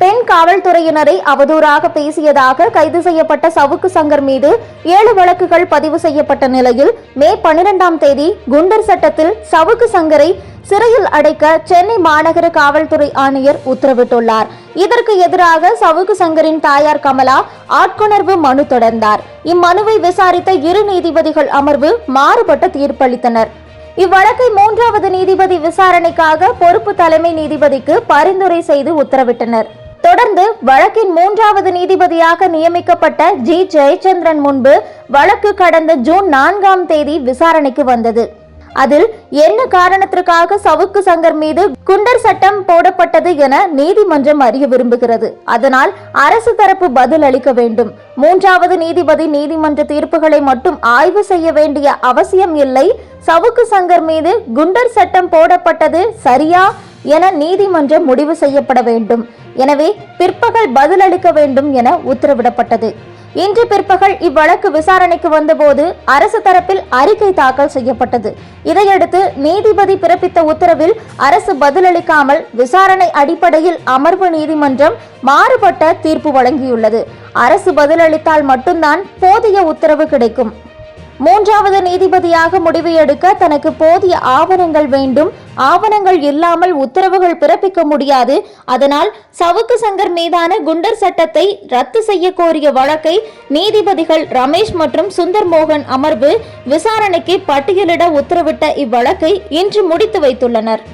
பெண் காவல்துறையினரை அவதூறாக பேசியதாக கைது செய்யப்பட்ட சவுக்கு சங்கர் மீது ஏழு வழக்குகள் பதிவு செய்யப்பட்ட நிலையில் மே பனிரெண்டாம் தேதி குண்டர் சட்டத்தில் சவுக்கு சங்கரை சிறையில் அடைக்க சென்னை மாநகர காவல்துறை ஆணையர் உத்தரவிட்டுள்ளார். இதற்கு எதிராக சவுக்கு சங்கரின் தாயார் கமலா ஆட்கொணர்வு மனு தொடர்ந்தார். இம்மனுவை விசாரித்த இரு நீதிபதிகள் அமர்வு மாறுபட்ட தீர்ப்பளித்தனர். இவ்வழக்கை மூன்றாவது நீதிபதி விசாரணைக்காக பொறுப்பு தலைமை நீதிபதிக்கு பரிந்துரை செய்து உத்தரவிட்டனர். தொடர்ந்து வழக்கின் மூன்றாவது நீதிபதியாக நியமிக்கப்பட்ட ஜி ஜெயச்சந்திரன் முன்பு வழக்கு கடந்த ஜூன் நான்காம் தேதி விசாரணைக்கு வந்தது. அதில் என்ன காரணத்திற்காக சவுக்கு சங்கர் மீது குண்டர் சட்டம் போடப்பட்டது என நீதிமன்றம் அறிய விரும்புகிறது. அதனால் அரசு தரப்பு பதில் அளிக்க வேண்டும். மூன்றாவது நீதிபதி நீதிமன்ற தீர்ப்புகளை மட்டும் ஆய்வு செய்ய வேண்டிய அவசியம் இல்லை. சவுக்கு சங்கர் மீது குண்டர் சட்டம் போடப்பட்டது சரியா? என நீதிமன்றம் முடிவு செய்யப்பட வேண்டும். எனவே பிற்பகல் பதிலளிக்க வேண்டும் என உத்தரவிடப்பட்டது. இன்று பிற்பகல் இவ்வழக்கு விசாரணைக்கு வந்தபோது அரசு தரப்பில் அறிக்கை தாக்கல் செய்யப்பட்டது. இதையடுத்து நீதிபதி பிறப்பித்த உத்தரவில் அரசு பதிலளிக்காமல் விசாரணை அடிப்படையில் அமர்வு நீதிமன்றம் மாறுபட்ட தீர்ப்பு வழங்கியுள்ளது. அரசு பதிலளித்தால் மட்டும்தான் போதிய உத்தரவு கிடைக்கும். மூன்றாவது நீதிபதியாக முடிவு எடுக்க தனக்கு போதிய ஆவணங்கள் வேண்டும். ஆவணங்கள் இல்லாமல் உத்தரவுகள் பிறப்பிக்க முடியாது. அதனால் சவுக்கு சங்கர் மீதான குண்டர் சட்டத்தை ரத்து செய்ய கோரிய வழக்கை நீதிபதிகள் ரமேஷ் மற்றும் சுந்தர் மோகன் அமர்வு விசாரணைக்கு பட்டியலிட உத்தரவிட்ட இவ்வழக்கை இன்று முடித்து வைத்துள்ளனர்.